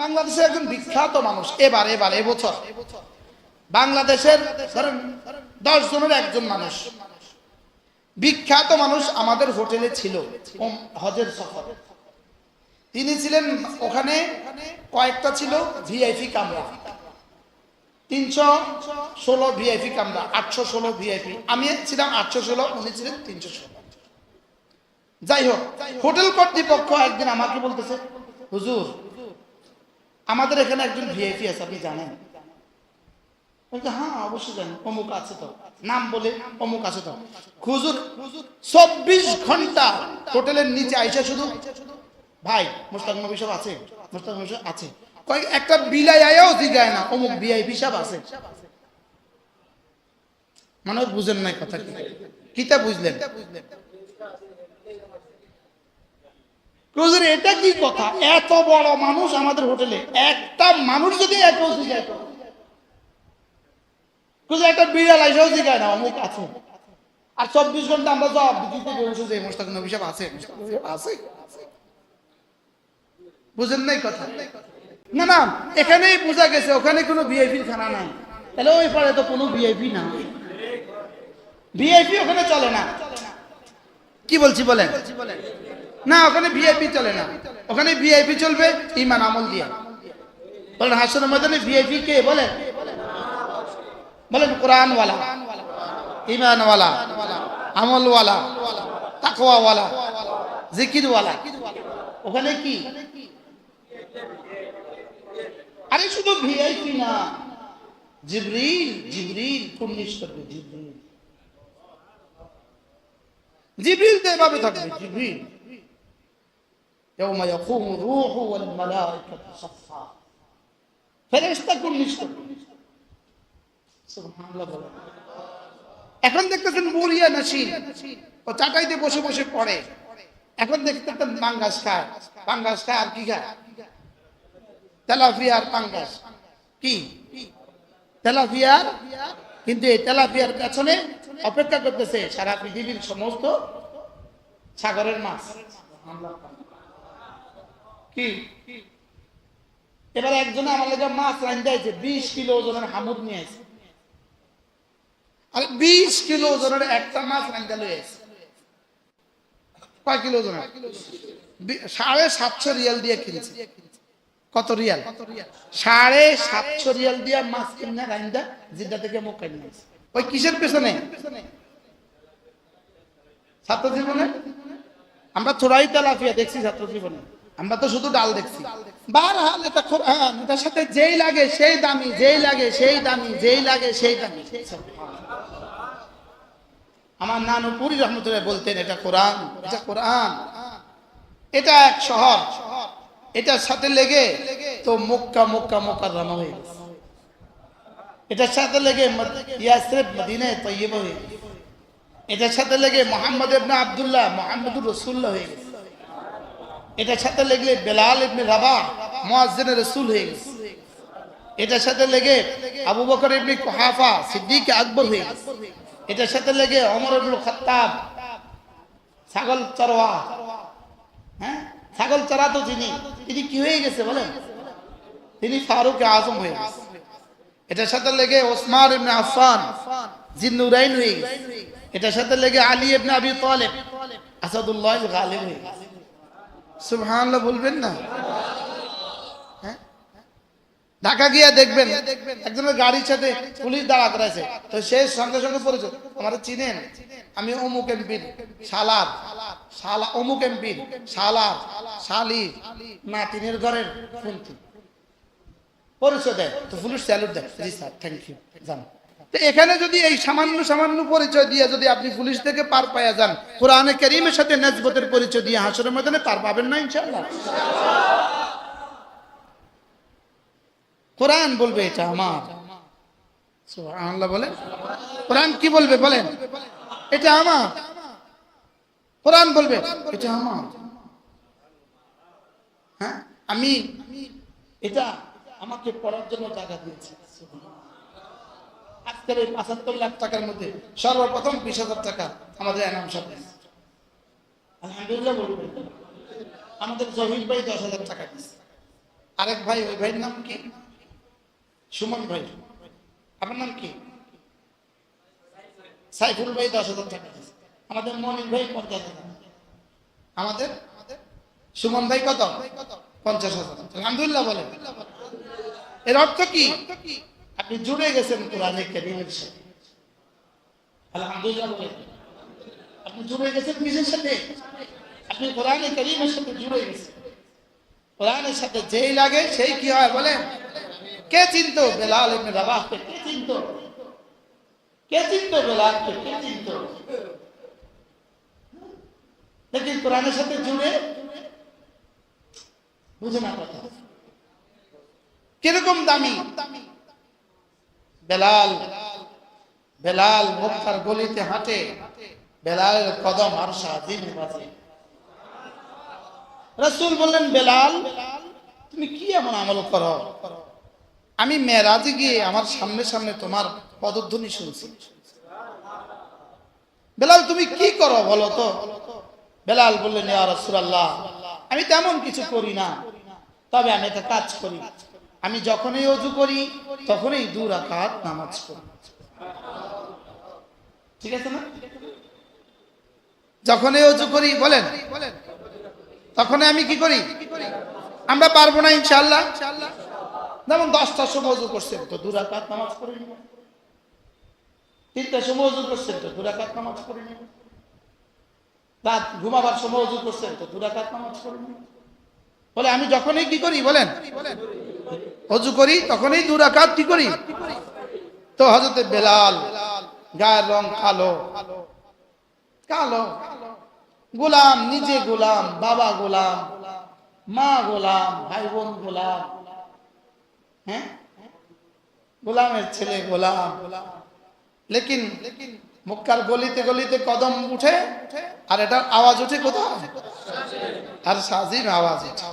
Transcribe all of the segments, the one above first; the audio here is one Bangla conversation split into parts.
বাংলাদেশের একজন বিখ্যাত মানুষ। এবার এবার, এবছর। বাংলাদেশের ধরেন দশ জনের একজন মানুষ। বিখ্যাত মানুষ আমাদের হোটেলে ছিল হজের সফর। তিনি ছিলেন ওখানে কয়েকটা ছিল ভিআইপি কামরা। তিনশো ষোলো ভিআইপি কামরা, আটশো ষোলো ভিআইপি। আমি ছিলাম আটশো ষোলো, উনি ছিলেন তিনশো ষোলো। যাই হোক, হোটেল কর্তৃপক্ষ একদিন আমাকে বলতেছে, হুজুর আমাদের এখানে একজন ভিআইপি আছে, আপনি জানেন? হ্যাঁ অবশ্যই জানি, অমুক আছে তো। নাম বলে, অমুক আছে তো। হুজুর, চব্বিশ ঘণ্টা হোটেলের নিচে আইসা শুধু, ভাই, মুস্তাক নবী সব আছে, মুস্তাক নবী আছে। কয়েক একটা বিলাই আয়াও জিগায় না, অমুক ভিআইপি সব আছে। মানে বুঝেন নাই কথা কিতা বুঝলেন? এটা কি কথা? এত বড় মানুষ আমাদের হোটেলে। একটা মানুষ যদি তো? একটা বিড়াল আইসাও জিগায় না? অমুক আছে। আর চব্বিশ ঘণ্টা আমরা জবাব দিতে বসে যে মোস্তাক নবী সাহেব আছে? আছে। বুঝেন নাই কথা? না না, এখানেই বোঝা গেছে, ওখানে কোনো ভিআইপি খানা নাই। তাহলে ওই পারে তো কোনো ভিআইপি না ভিআইপি ওখানে চলে না। কি বলছি বলেন? না, ওখানে ভিআইপি চলে না। ওখানে ভিআইপি চলবে, ইমান আমল দিয়ে। বলেন হাসনের ময়দানে ভিআইপি কে বলেন? বলেন, কোরআনওয়ালা, ইমানওয়ালা, আমলওয়ালা, তাকওয়াওয়ালা, জিকিরওয়ালা। ওখানে কি? আরে, শুধু ভিআইপি না। জিবরিল জিবরিল পুণ্যিশ করবে জিবরিল। জিবরিল তো এভাবে থাকবে, জিবরিল। يوم يقوم الروح والملائكة صفا ফেরেশতা পুণ্যিশ করবে সুবহানাল্লাহ বলে এখন দেখতেছেন বুড়িয়া নাসির ও চাটাইতে বসে বসে পড়ে এখন দেখতেছেন পাঙ্গাস খায় পাঙ্গাস খায় আর কি খায় তেলাপিয়ার পাঙ্গাস কি তেলাপিয়ার কিন্তু এই তেলাপিয়ার পেছনে অপেক্ষা করতেছে সারা পৃথিবীর সমস্ত সাগরের মাছ কি? এবার একজনে আমার লেগে মাছ রান্ধা আছে বিশ কিলো ওজনের হামুদ নিয়ে আছে আর বিশ কিলো ওজনের একটা মাছ রান্ধা লয়ে আছে কয় কিলো ওজনের? সাড়ে সাতশো রিয়াল দিয়ে কিনছে। কত রিয়াল? সাড়ে সাতশো রিয়াল দিয়ে মাছ কিনে রাইন্দা জিদ্দা থেকে মুখ কিনে ওই কিসের পেছনে? ছাত্র জীবনে আমরা থোড়াই তেলাফিয়া দেখছি ছাত্র জীবনে আমরা তো শুধু ডাল দেখছি। বারহাল এটা কোরআন, এটার সাথে যেই লাগে সেই দামি, যেই লাগে সেই দামি, যেই লাগে সেই দামি। আমার নানু পুরী রহমতুল্লাহ বলতেন, এটা কোরআন এটা কোরআন। এটা এক শহর। এটার সাথে লেগে তো মক্কা মক্কা মক্কা রামা হয়ে গেছে। এটার সাথে লেগে মদ- ইয়াসরিব মদিনায় তৈয়ব হয়ে এটার সাথে লেগে মোহাম্মদ ইবনে আব্দুল্লাহ, মোহাম্মদুর রসুল্লাহ হয়ে গেছে। এটার সাথে লেগে বেলাল ইবনে রাবা মুয়াজ্জিন রসুল হয়ে গেছে। এটার সাথে লেগে আবু বকর ইবনে কুহাফা সিদ্দিক আকবর হয়ে গেছে। এটার সাথে লেগে ওমর ইবনে খাত্তাব, ছাগল চরওয়া হ্যাঁ? ছাগল চড়াতো যিনি তিনি। কি হয়ে গেছে বলেন? তিনি ফারুক আজম হয়ে গেছে। এটার সাথে লেগে ওসমান ইবনে আফফান জিন্নুরাইন হয়ে গেছে। এটার সাথে লেগে আলী ইবনে আবি তালেব, আসাদুল্লাহ গালিব হয়ে গেছে। সুবহানাল্লাহ বলবেন না? হ্যাঁ? ঢাকা গিয়া দেখবেন, একজনের গাড়ির সাথে পুলিশ দাঁড়া করাইছে, তো সে সঙ্গে সঙ্গে পরিচয় আমার চিনেন? আমি অমুক এমপির শালার, শালা, অমুক এমপির শালার শালির নাতিনের ঘরের শুনছি পরিচয় দেয়, তো পুলিশ স্যালুট দেয়। স্যার থ্যাংক ইউ যান এখানে যদি এই সামান্য সামান্য পরিচয় দিয়ে যদি আপনি পুলিশ থেকে পার পাইয়া যান, কোরআনে করিমের সাথে নেজবতের পরিচয় দিয়ে হাসরের ময়দানে পার পাবেন না ইনশাআল্লাহ। কোরআন বলবে এটা আমার। আল্লাহ বলে কোরআন কি বলবে বলেন? এটা আমার। কোরআন বলবে, এটা আমার। হ্যাঁ আমি, এটা আমাকে পড়ার জন্য জায়গা দিয়েছে। আজকের এই পঁচাত্তর লাখ টাকার মধ্যে সর্বপ্রথম বিশ হাজার টাকা আমাদের এনাম সাহেব আলহামদুলিল্লাহ বলবেন। আমাদের জহির ভাই দশ হাজার টাকা দিচ্ছে আরেক ভাই, ওই ভাইয়ের নাম কি? সুমন ভাই। আপনার নাম কি? সাইফুল ভাই দশ হাজার টাকা। আমাদের মনির ভাই পঞ্চাশ হাজার। আমাদের সুমন ভাই কত? পঞ্চাশ হাজার। আলহামদুলিল্লাহ বলে এর অর্থ কি? আপনি জুড়ে গেছেন কোরআনে কারীমের সাথে। আলহামদুলিল্লাহ। আপনি জুড়ে গেছেন কিসের সাথে। আপনি কোরআনে কারীমের সাথে জুড়ে গেছেন। কোরআনের সাথে যেই লাগে সেই কি হয় বলেন? কে চিনতো বেলাল ইবনে রাবাহকে? কে চিনতো? কে চিনতো বেলালকে? কে চিনতো? লেকিন কোরআনের সাথে জুড়ে বুঝে না কথা। কীরকম দামি? বেলাল বেলাল মক্কার গলিতে হাঁটে, বেলালের কদম আর সাদিনে বাজে রসুল বললেন, বেলাল, তুমি কি এমন আমল করো? আমি মেরাজে গিয়ে আমার সামনে সামনে তোমার পদধ্বনি শুনছি। বেলাল, তুমি কি করো বলো তো? বেলাল বললেন আমি তেমন কিছু করি না, তবে আমি একটা কাজ করি। আমি যখনই অজু করি, তখনই দু রাকাত নামাজ পড়ি। ঠিক আছে না? যখনই অজু করি, বলেন তখন আমি কি করি? আমরা পারব না ইনশাল্লাহ যেমন দশটার সময় অজু করছেন তো দু রাকাত নামাজ পড়ে নিব তিনটার সময় অজু করছেন তো দু রাকাত নামাজ পড়ে নিব রাত ঘুমাবার সময় অজু করছেন তো দু রাকাত নামাজ পড়ে নিব বলে আমি যখনই কি করি, বলেন অজু করি, তখনই দু রাকাত কি করি? তো হজরতে বেলাল, গায়ের রং কালো। কালো। গোলাম, নিজে গোলাম, বাবা গোলাম, মা গোলাম, ভাই বোন গোলাম। হ্যাঁ? গোলামের ছেলে গোলাম। লেকিন মক্কার গলিতে গলিতে কদম উঠে, আর এটার আওয়াজ উঠে কোথাও আর সাজিম আওয়াজ উঠে।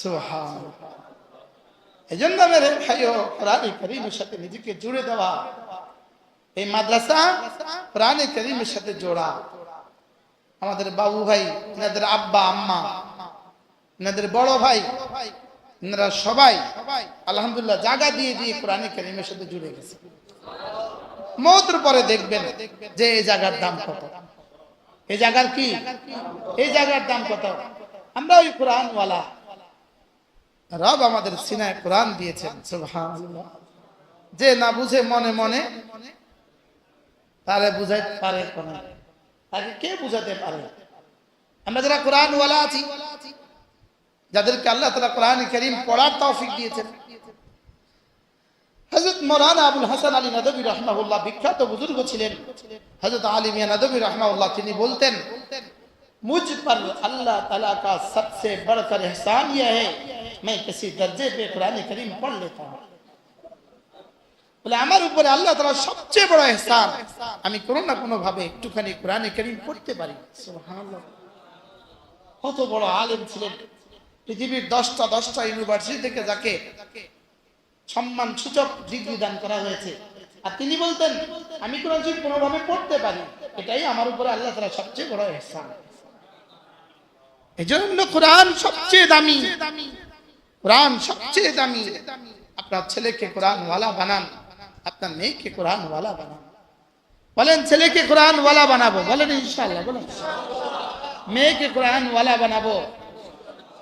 সুবহান। এই জন্য মেরে ভাইও কোরআন করিমের সাথে নিজেকে জুড়ে দেওয়া। এই মাদ্রাসা কোরআন করিমের সাথে জোড়া। আমাদের বাবু ভাই এনাদের আব্বা, আম্মা এনাদের বড় ভাই এনারা সবাই আলহামদুলিল্লাহ জায়গা দিয়ে দিয়ে কোরআনে কারিমের সাথে জুড়ে গেছে। মৌতের পরে দেখবেন যে এই জায়গার দাম কত। এই জায়গার কি? এই জায়গার দাম কত? আমরা ওই কোরআনওয়ালা। রব আমাদের সিনায় প্রাণ দিয়েছেন যে না বুঝে মনে মনে, তারে বুঝাইতে পারে কোন তাকে কে বুঝাতে পারে? আমরা যারা কোরআন ওয়ালা আছি, যাদেরকে আল্লাহ তারা কোরআন করিম পড়ার তৌফিক দিয়েছেন। হজরত মৌলানা আবুল হাসান আলী নাদবী রহমাউল্লাহ বিখ্যাত বুজুর্গ ছিলেন। হজরত আলী মিয়া নাদবী রহমাউল্লাহ তিনি বলতেন মুজ পর আল্লাহ তালা কাজ সবসে বড় কর এহসান ইয়ে হ্যাঁ मैं किसी दर्जे पे कुरान करीम पढ़ लेता हूँ বলে আমার উপরে আল্লাহ তালা সবচেয়ে বড় এহসান আমি কোনো না কোনো ভাবে একটুখানি কোরআনে করিম পড়তে পারি সুবহানাল্লাহ। কত বড় আলেম ছিলেন পৃথিবীর দশটা দশটা ইউনিভার্সিটি থেকে যাকে সম্মান সূচক ডিগ্রি দান করা হয়েছে আর তিনি বলতেন আমি কোরআন শরীফ কোনোভাবে পড়তে পারি এটাই আমার উপরে আল্লাহ তালা সবচেয়ে বড় এহসান এই জন্য কোরআন সবচেয়ে দামি কোরআন সবচেয়ে দামি। আপনার ছেলেকে কোরআন ওয়ালা বানান, আপনার মেয়েকে কোরআন ওয়ালা বানান। বলেন, ছেলেকে কোরআন ওয়ালা বানাবো? বলেন, ইনশাআল্লাহ, বলেন। মেয়েকে কোরআন ওয়ালা বানাবো?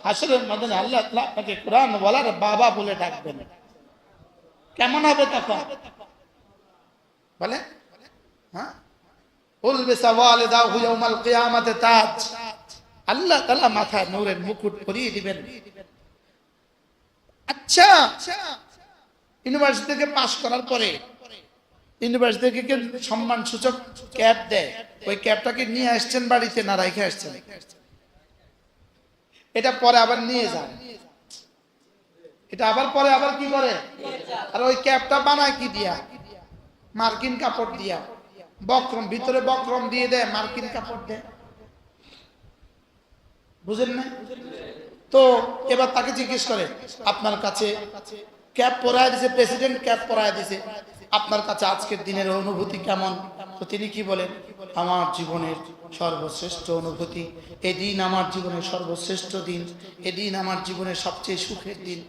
হাসরের মধ্যে আল্লাহ আপনাকে কোরআন ওয়ালার বাবা বলে ডাকবেন। কেমন হবে তখন? বলে হ্যাঁ? উলবিসা ওয়ালিদাহু ইয়াউমাল কিয়ামাতে তাজ। আল্লাহ তাআলা মাথায় নূরের মুকুট পরিয়ে দিবেন। আচ্ছা ইউনিভার্সিটি থেকে পাশ করার পরে ইউনিভার্সিটি থেকে সম্মান সূচক ক্যাপ দেয়? ওই ক্যাপটাকে নিয়ে আসছেন বাড়িতে না রেখে আসছেন? এটা পরে আবার নিয়ে যান। এটা আবার পরে আবার কি করে? আর ওই ক্যাপটা বানায় কি দিয়া? মার্কিন কাপড় দিয়া। বক্রম, ভিতরে বক্রম দিয়ে দেয়, মার্কিন কাপড় দেয়। বুঝেন না? তো এবার তাকে জিজ্ঞেস করে, আপনার কাছে ক্যাপ পরায় দিছে, প্রেসিডেন্ট ক্যাপ পরায় দিছে, আপনার কাছে আজকের দিনের অনুভূতি কেমন? তো তিনি কি বলেন, আমার জীবনের সর্বশ্রেষ্ঠ অনুভূতি, এদিন আমার জীবনের সর্বশ্রেষ্ঠ দিন, এদিন আমার জীবনের সবচেয়ে সুখের দিন,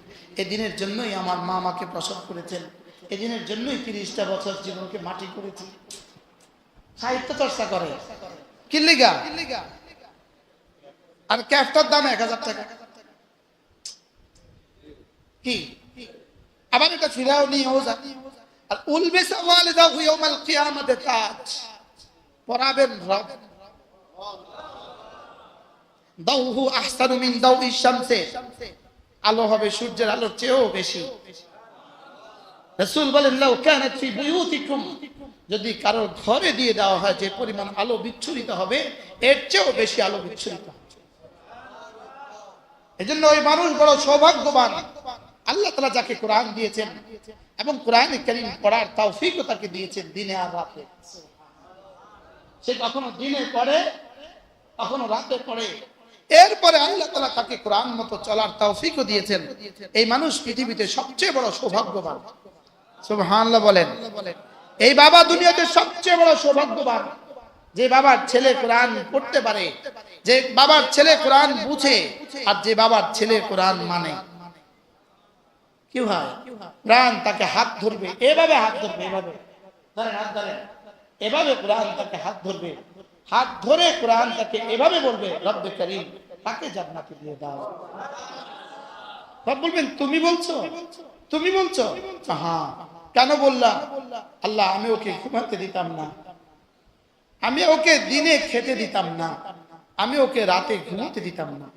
এদিনের জন্যই আমার মা আমাকে প্রসব করেছেন, এদিনের জন্যই তিরিশটা বছর জীবনকে মাটি করেছি। সাহিত্য চর্চা করে। কিল্লিগা আর ক্যাফটার দাম এক হাজার টাকা। কি? আবার এটা ফিরাও নিয়েও যায় আর উলবেস ওয়ালিদা ইয়াউমাল কিয়ামাতে তাজ। পরাবেন রব। দাউহু আহসানু মিন আলো হবে সূর্যের আলোর চেয়েও বেশি। রাসূল বলেন, লাউ কানাত ফি বুয়ুতিকুম। যদি কারোর ঘরে দিয়ে দেওয়া হয়, যে পরিমাণ আলো বিচ্ছুরিত হবে, এর চেয়েও বেশি আলো বিচ্ছুরিত হবে। এজন্য ওই মানুষ বড় সৌভাগ্যবান। আল্লাহ তালা যাকে কোরআন দিয়েছেন এবং কোরআন করিম পড়ার তৌফিকও তাকে দিয়েছেন দিনে আর রাতে। সে কখনো দিনে পড়ে, কখনো রাতে পড়ে। এরপরে আল্লাহ তালা তাকে কোরআন মতো চলার তৌফিকও দিয়েছেন। এই মানুষ পৃথিবীতে সবচেয়ে বড় সৌভাগ্যবান। সুবহানাল্লাহ বলেন, এই বাবা দুনিয়াতে সবচেয়ে বড় সৌভাগ্যবান। যে বাবার ছেলে কোরআন পড়তে পারে, যে বাবার ছেলে কোরআন বুঝে, আর যে বাবার ছেলে কোরআন মানে। কি কোরআন তাকে হাত ধরবে এভাবে হাত ধরবে এভাবে। ধরেন হাত ধরেন। এভাবে কোরআন তাকে হাত ধরবে। হাত ধরে কোরআন তাকে এভাবে বলবে রব্বে করিম তাকে জান্নাতে দিয়ে দাও। বলবেন তুমি বলছো? তুমি বলছো? হ্যাঁ কেন বললাম আল্লাহ আমি ওকে ঘুমাতে দিতাম না। আমি ওকে দিনে খেতে দিতাম না। আমি ওকে রাতে ঘুমাতে দিতাম না।